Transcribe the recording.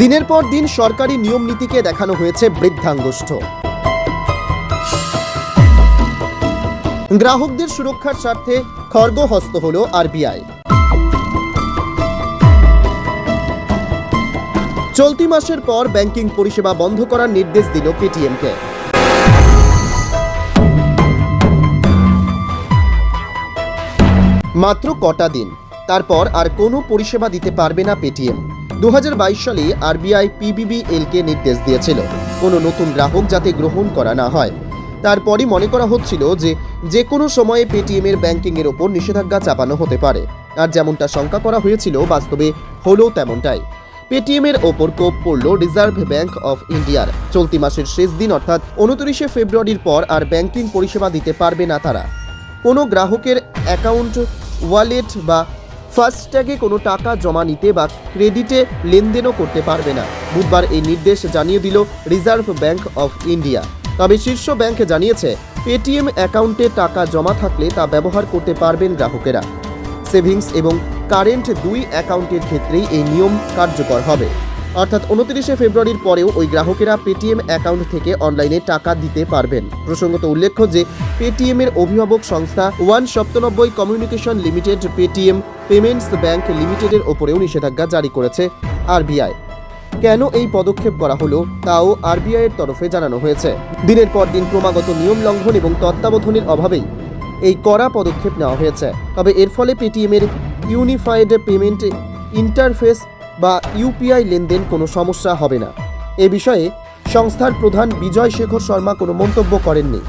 দিনের পর দিন সরকারি নিয়ম নীতিকে দেখানো হয়েছে বৃদ্ধাঙ্গুষ্ঠ। গ্রাহকদের সুরক্ষার স্বার্থে খর্গহস্ত হল আরবিআই। চলতি মাসের পর ব্যাংকিং পরিষেবা বন্ধ করার নির্দেশ দিল পেটিএমকে। মাত্র কটা দিন, তারপর আর কোনো পরিষেবা দিতে পারবে না পেটিএম। দু হাজার বাইশ সালে আরবিআই পিবিবিএলকে নির্দেশ দিয়েছিল কোনো নতুন গ্রাহক যাতে গ্রহণ করা না হয়। তারপরই মনে করা হচ্ছিল যে যে কোনো সময়ে পেটিএমের ব্যাংকিংয়ের ওপর নিষেধাজ্ঞা চাপানো হতে পারে। আর যেমনটা শঙ্কা করা হয়েছিল, বাস্তবে হলো তেমনটাই। পেটিএমের ওপর কোপ পড়ল রিজার্ভ ব্যাংক অফ ইন্ডিয়ার চলতি মাসের শেষ দিন, অর্থাৎ উনত্রিশে ফেব্রুয়ারির পর আর ব্যাংকিং পরিষেবা দিতে পারবে না তারা। কোনো গ্রাহকের অ্যাকাউন্ট, ওয়ালেট বা ফাস্ট্যাগে কোনো টাকা জমা নিতে বা ক্রেডিটে লেনদেনও করতে পারবে না। বুধবার এই নির্দেশ জানিয়ে দিল রিজার্ভ ব্যাংক অফ ইন্ডিয়া। তবে শীর্ষ ব্যাংক জানিয়েছে পেটিএম অ্যাকাউন্টে টাকা জমা থাকলে তা ব্যবহার করতে পারবেন গ্রাহকেরা। সেভিংস এবং কারেন্ট দুই অ্যাকাউন্টের ক্ষেত্রেই এই নিয়ম কার্যকর হবে। অর্থাৎ উনত্রিশে ফেব্রুয়ারির পরেও ওই গ্রাহকেরা পেটিএম অ্যাকাউন্ট থেকে অনলাইনে টাকা দিতে পারবেন। প্রসঙ্গত উল্লেখ্য যে পেটিএম এর অভিভাবক সংস্থা one সপ্তানব্বই communication limited Paytm payments bank লিমিটেডের ওপরেও নিষেধাজ্ঞা জারি করেছে আরবিআই। কেন এই পদক্ষেপ করা হলো, তাও আরবিআই এর তরফে জানানো হয়েছে। দিনের পর দিন ক্রমাগত নিয়ম লঙ্ঘন এবং তত্ত্বাবধানের অভাবেই এই কড়া পদক্ষেপ নেওয়া হয়েছে। তবে এর ফলে পেটিএমের ইউনিফাইড পেমেন্ট ইন্টারফেস বা ইউপিআই লেনদেন কোনো সমস্যা হবে না। এ বিষয়ে সংস্থার প্রধান বিজয় শেখর শর্মা কোনো মন্তব্য করেননি।